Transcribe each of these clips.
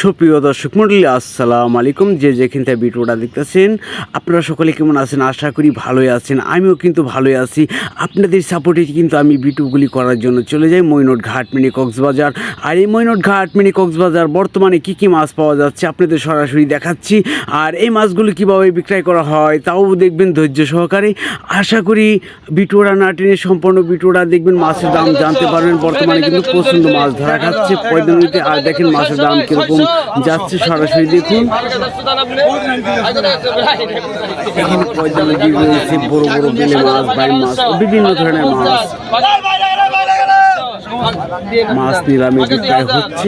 সুপ্রিয় দর্শক মন্ডলী, আসসালামু আলাইকুম। যে যেখান থেকে ভিডিওটা দেখতেছেন, আপনারা সকলে কেমন আছেন? আশা করি ভালোই আছেন। আমিও কিন্তু ভালোই আছি। আপনাদের সাপোর্টে কিন্তু আমি ভিডিওগুলি করার জন্য চলে যাই মৈনট ঘাট মিনি কক্সবাজার। আর এই মৈনট ঘাট মিনি কক্সবাজার বর্তমানে কি কি মাছ পাওয়া যাচ্ছে আপনাদের সরাসরি দেখাচ্ছি। আর এই মাছগুলো কীভাবে বিক্রয় করা হয় তাও দেখবেন ধৈর্য সহকারে। আশা করি ভিডিওটা না টেনে সম্পূর্ণ ভিডিওটা দেখবেন। মাছের দাম জানতে পারবেন। বর্তমানে কিন্তু প্রচণ্ড মাছ ধরা খাচ্ছে। পয়দনিতে আর দেখেন মাছের দাম কীরকম। যাচ্ছে সরাসরি দেখুন এখানে পয়দনদী রয়েছে বড় বড় বেলে মাছ বাইম মাছ বিভিন্ন ধরনের মাছ মাছ নিলামে বিক্রয় হচ্ছে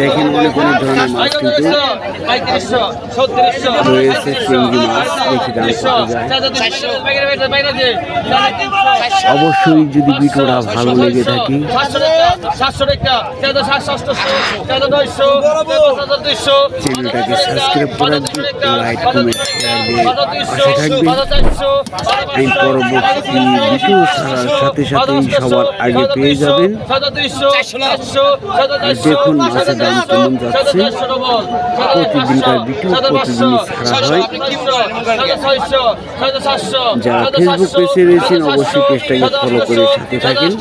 দেখেন অনেক অনেক ধরনের মাছ কিন্তু রয়েছে চিংড়ি মাছ অবশ্যই যদি ভিডিওটা ভালো লেগে থাকে। চ্যানেলটাকে সাবস্ক্রাইব করে লাইক, কমেন্ট শেয়ার দিয়ে আইন পরবর্তী সাথে সাথেই সবার আগে পেয়ে যাবেন। দেখুন মাছের দাম কেমন যাচ্ছে। প্রতিদিনকার ভিডিও প্রতিদিনই ছাড়া হয়। যারা ফেসবুক পেজে রয়েছেন অবশ্যই পেজটাকে ফলো করে সাথে থাকেন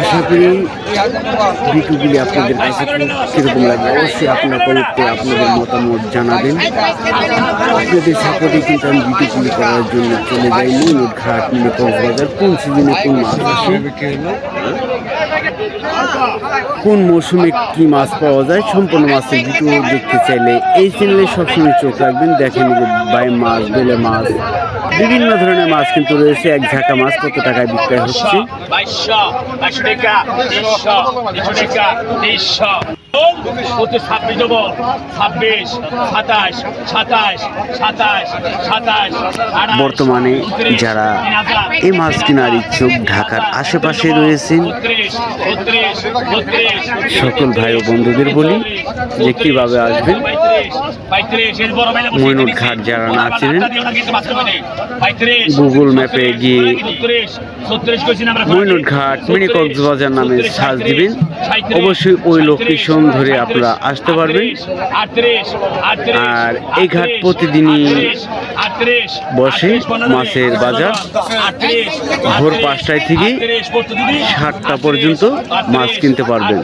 আশা করি আপনাদের কাছে অবশ্যই আপনার আপনাদের মতামত জানাবেন। আপনাদের সাপোর্টে কিন্তু আমি ভিডিওগুলি করার জন্য চলে যাই। ঘাট কক্সবাজার, কোন সিজনে কোন মাছ আসে? কোন মৌসুমে কি মাছ পাওয়া যায়? সম্পূর্ণ মাছের ভিডিও দেখতে চাইলে এই চ্যানেলে সবসময় চোখ রাখবেন। দেখেন বাই মাছ, বেলে মাছ বিভিন্ন ধরনের মাছ কিন্তু রয়েছে। এক ঝাঁকা মাছ কত টাকায় বিক্রয় হচ্ছে? পঁচিশ ছাব্বিশ দেবো ছাব্বিশ সাতাশ সাতাশ সাতাশ সাতাশ বর্তমানে যারা এই মাছ কেনার ইচ্ছুক ঢাকার আশেপাশে রয়েছেন সকল ভাই ও বন্ধুদের বলি যে কীভাবে আসবেন দিয়েছি। ঘাট যারা না চেনেন। পঁয়ত্রিশ, গুগল ম্যাপে গিয়ে মইনুট ঘাট মিনি কক্সবাজার নামে সার্চ দিবেন অবশ্যই ওই লোকেশন ধরে আপনারা আসতে পারবেন আর এই ঘাট প্রতিদিনই বসে মাছের বাজার ভোর পাঁচটায় থেকে সাতটা পর্যন্ত মাছ কিনতে পারবেন।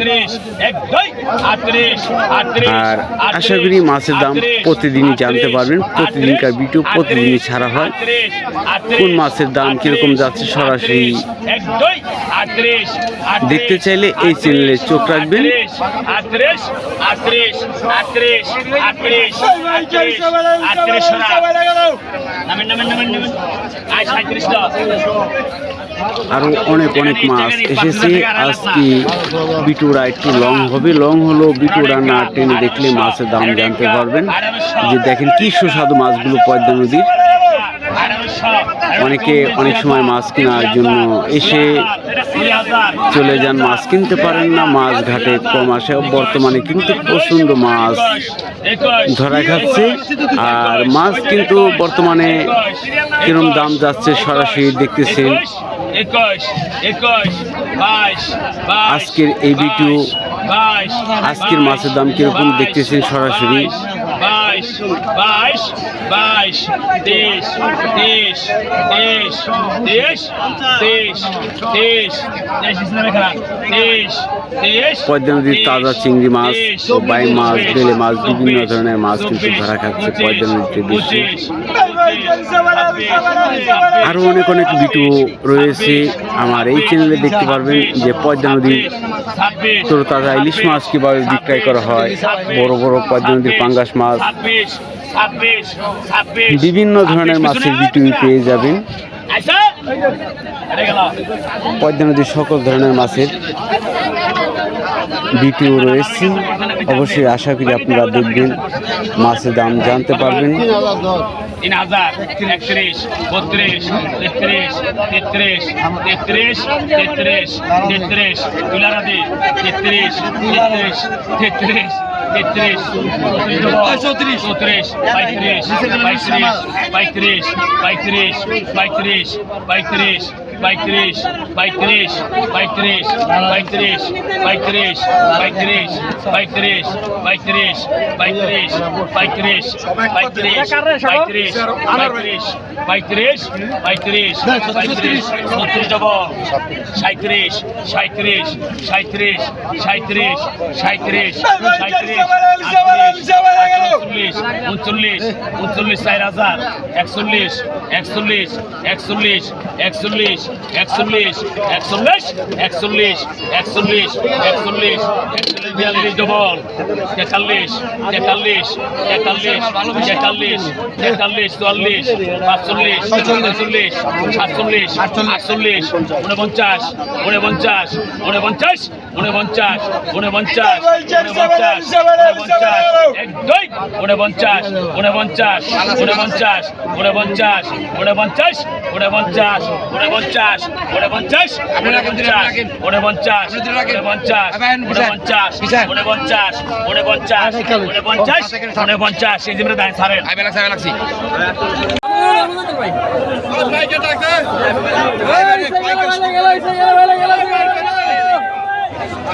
আর আশা করি মাছের দাম প্রতিদিনই জানতে পারবেন প্রতিদিনকার ভিডিও প্রতিদিনই ছাড়া হয় কোন মাছের দাম কীরকম যাচ্ছে সরাসরি দেখতে চাইলে এই চ্যানেলে চোখ রাখবেন। আটত্রিশ, আটত্রিশ, আটত্রিশ, আটত্রিশ, আটত্রিশ, আটত্রিশ, নামেন, নামেন, নামেন, নামেন। আয়, সাঁইত্রিশ দাও। আরও অনেক অনেক মাছ এসেছে। আজকে বিটুরা একটু লং হবে? লং হলো বিটুরা না টেনে দেখলে মাছের দাম জানতে পারবেন। যে দেখেন কি সুস্বাদু মাছগুলো পদ্মা নদীর। অনেকে অনেক সময় মাছ কেনার জন্য এসে চলে যান, মাছ কিনতে পারেন না, মাছ ঘাটে কম আসে, বর্তমানে কিন্তু প্রচণ্ড মাছ ধরা খাচ্ছে। আর মাছ কিন্তু বর্তমানে কিরম দাম যাচ্ছে সরাসরি দেখতেছেন। আজকের এই ভিডিও, আজকের মাছের দাম কীরকম দেখতেছেন সরাসরি? বাইশ বাইশ বাইশ তেইশ তেইশ তেইশ তেইশ তেইশ তেইশ তেইশ ইসলামে খারাপ তেইশ পদ্মা নদীর তাজা চিংড়ি মাছ বাই মাছ বেলে মাছ বিভিন্ন ধরনের মাছ কিন্তু ধরা খাচ্ছে পদ্মা নদীতে বেশি। আরও অনেক অনেক ভিডিও রয়েছে। আমার এই চ্যানেলে দেখতে পারবেন যে পদ্মা নদীর তরতাজা ইলিশ মাছ কীভাবে বিক্রয় করা হয়, বড় বড় পদ্মা নদীর পাঙ্গাস মাছ, বিভিন্ন ধরনের মাছের ভিডিও পেয়ে যাবেন। পদ্মা নদীর সকল ধরনের মাছের ভিডিও রয়েছে। অবশ্যই আশা করি আপনারা দেখবেন, মাছের দাম জানতে পারবেন। তিন হাজার, একত্রিশ, বত্রিশ, তেত্রিশ তেত্রিশ তেত্রিশ তেত্রিশ তেত্রিশ তুলারাদি তেত্রিশ তেত্রিশ তেত্রিশ তেত্রিশ, চৌত্রিশ চৌত্রিশ পঁয়ত্রিশ পঁয়ত্রিশ পঁয়ত্রিশ পঁয়ত্রিশ পঁয়ত্রিশ পঁয়ত্রিশ পঁয়ত্রিশ পঁয়ত্রিশ পঁয়ত্রিশ পঁয়ত্রিশ পঁয়ত্রিশ পঁয়ত্রিশ পঁয়ত্রিশ পঁয়ত্রিশ পঁয়ত্রিশ পঁয়ত্রিশ পঁয়ত্রিশ পঁয়ত্রিশ পঁয়ত্রিশ পঁয়ত্রিশ পঁয়ত্রিশ ছত্রিশ ডবল সাঁত্রিশ সাঁত্রিশ সাঁত্রিশ সাঁত্রিশ সাঁত্রিশ সাঁত্রিশ উনচল্লিশ উনচল্লিশ উনচল্লিশ চার হাজার একচল্লিশ একচল্লিশ একচল্লিশ একচল্লিশ একচল্লিশ একচল্লিশ একচল্লিশ একচল্লিশ একচল্লিশ একচল্লিশ, বিয়াল্লিশ ডবল তেতাল্লিশ তেতাল্লিশ তেতাল্লিশ তেতাল্লিশ তেতাল্লিশ, চুয়াল্লিশ, পাঁচচল্লিশ ছয়চল্লিশ সাতচল্লিশ, আটচল্লিশ উনপঞ্চাশ উনপঞ্চাশ উনপঞ্চাশ উনপঞ্চাশ উনপঞ্চাশ এক দুই উনপঞ্চাশ উনপঞ্চাশ উনপঞ্চাশ উনপঞ্চাশ উনপঞ্চাশ উনপঞ্চাশ উনপঞ্চাশ উনপঞ্চাশ উনপঞ্চাশ উনপঞ্চাশ উনপঞ্চাশ উনপঞ্চাশ উনপঞ্চাশ উনপঞ্চাশ উনপঞ্চাশ উনপঞ্চাশ এই যে দাঁড়িয়ে সারেন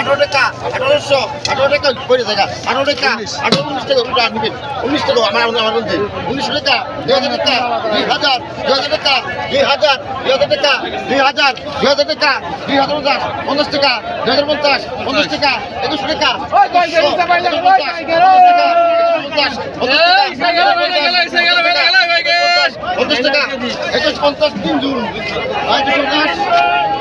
আঠারো টাকা আঠারোশো আঠারো টাকা করে টাকা আঠারো টাকা আঠারো উনিশ টাকা উনিশ টাকা আমার আমার বলতে উনিশশো টাকা দুই হাজার টাকা দুই হাজার দুই হাজার টাকা হাজার দুই হাজার টাকা হাজার দুই হাজার টাকা দুই পঞ্চাশ পঞ্চাশ টাকা দুই হাজার পঞ্চাশ পঞ্চাশ টাকা একুশশো টাকা পঞ্চাশ টাকা একুশ পঞ্চাশ তিন জুন একুশ পঞ্চাশ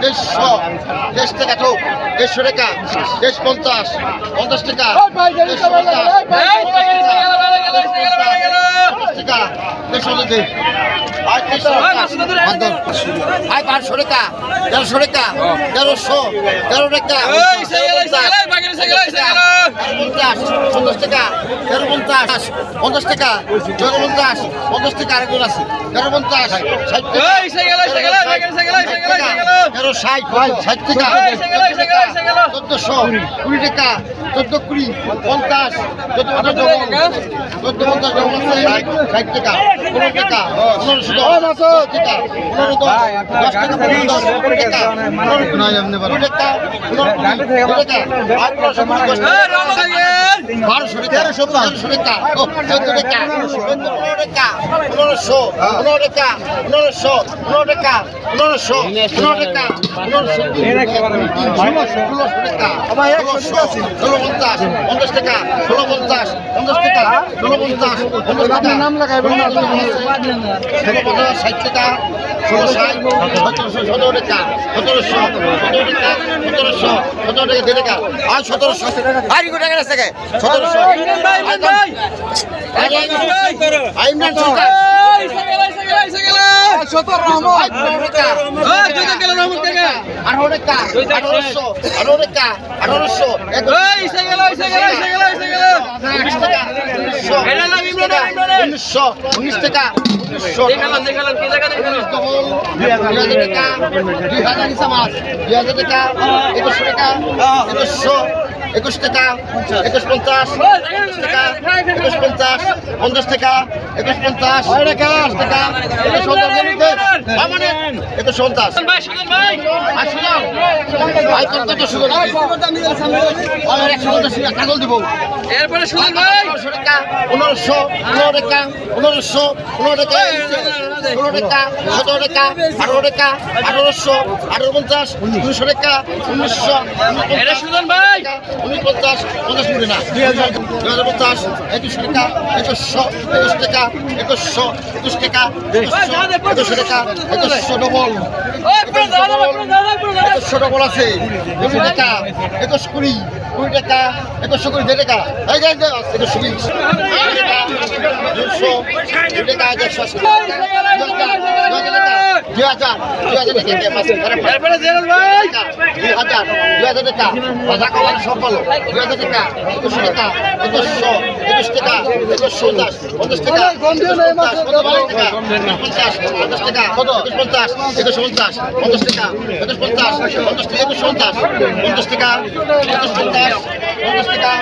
দেড়শো দেড় টাকা চোখ দেড়শো টাকা দেড় পঞ্চাশ পঞ্চাশ টাকা দেড়শো পঞ্চাশ টাকা দেড়শো টাকা। আর পাঁচশো টাকা। তেরোশো টাকা তেরোশো তেরো টাকা পঞ্চাশ পঞ্চাশ টাকা তেরো পঞ্চাশ পঞ্চাশ টাকা তেরো পঞ্চাশ পঞ্চাশ টাকা আরেকজন আছে তেরো পঞ্চাশ ষাট টাকা তেরো ষাট ষাট টাকা চোদ্দশো কুড়ি টাকা চোদ্দ কুড়ি পঞ্চাশ চোদ্দ পঞ্চাশ চোদ্দ পঞ্চাশ ষাট টাকা পনেরো টাকা পনেরোশো টাকা পনেরো দশ দশ টাকা পনেরো পনেরোশো কুড়ি দশ বারোশো তেরোশো তেরোশো টাকা। চোদ্দ টাকা। পনেরো টাকা। পনেরোশো পনেরো টাকা। পনেরোশো পনেরো টাকা। পনেরোশো পনেরো টাকা। পনেরোশো ষোলো পঞ্চাশ। পঞ্চাশ। টাকা। ষোলো পঞ্চাশ। পঞ্চাশ টাকা। ষোলো পঞ্চাশ। পঞ্চাশ টাকা। নাম লাগাইবেন ষোলো পঞ্চাশ ষাট টাকা। ষোলো ষাট সতেরোশো সতেরো টাকা সতেরোশো সতেরো টাকা সতেরোশো সতেরো টাকা দেড় টাকা আর সতেরোশো আর কত টাকা আছে সতেরোশো আইমরান সরকার আটশত রহমত আঠারো টাকা আঠারোশো আঠারো টাকা আঠারোশো দুই হাজার টাকা একুশশো টাকা একুশশো একুশ টাকা একুশ পঞ্চাশ একুশ টাকা একুশ পঞ্চাশ পঞ্চাশ টাকা একুশ পঞ্চাশ একুশ টাকা। একুশ পঞ্চাশ মানে একুশ পঞ্চাশ। পঞ্চাশ টাকা কাগজ দিব। এরপরে সুজন ভাই। পনেরোশো টাকা পনেরো টাকা পনেরোশো পনেরো টাকা ষোলো টাকা সতেরো টাকা আঠারো টাকা আঠারোশো আঠারো পঞ্চাশ উনিশশো টাকা উনিশশো সুজন ভাই। উনিশ পঞ্চাশ মিনিট না দুই হাজার দুই হাজার পঞ্চাশ একুশশো টাকা একুশশো একুশ টাকা একুশশো একুশ টাকা একুশশো টাকা একুশশো ডবল একুশশো ডবল আছে কুড়ি টাকা একুশ কুড়ি কুড়ি টাকা একুশশো কুড়ি দেড় টাকা এই যে একুশশো বিশ দুশো দুই টাকা একশো দুই হাজার দুই হাজার টাকা দুই হাজার দুই হাজার টাকা বলো দুই হাজার টাকা একুশশো টাকা একুশশো একুশ টাকা একুশশো পঞ্চাশ পঞ্চাশ টাকা পঞ্চাশ পঞ্চাশ টাকা একুশ পঞ্চাশ একুশ পঞ্চাশ পঞ্চাশ টাকা একুশ পঞ্চাশ পঞ্চাশ টাকা একুশ পঞ্চাশ পঞ্চাশ টাকা একুশ পঞ্চাশ পঞ্চাশ টাকা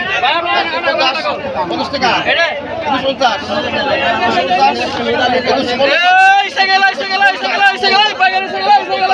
পঞ্চাশ টাকা একুশ পঞ্চাশ একুশ পঞ্চাশ একুশ পঞ্চাশ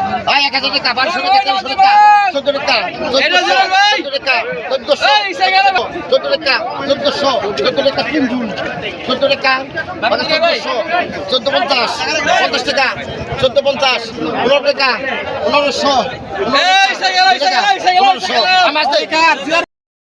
ভাই এক হাজার টাকা বারোশো টাকা তেরোশো টাকা চোদ্দ টাকা। চোদ্দ টাকা চোদ্দশো চোদ্দ টাকা চোদ্দশো চোদ্দ টাকা তিন জুন চোদ্দ টাকা মানে চোদ্দশো চোদ্দ পঞ্চাশ পঞ্চাশ টাকা চোদ্দ পঞ্চাশ পনেরো টাকা পনেরোশো পনেরোশো আমার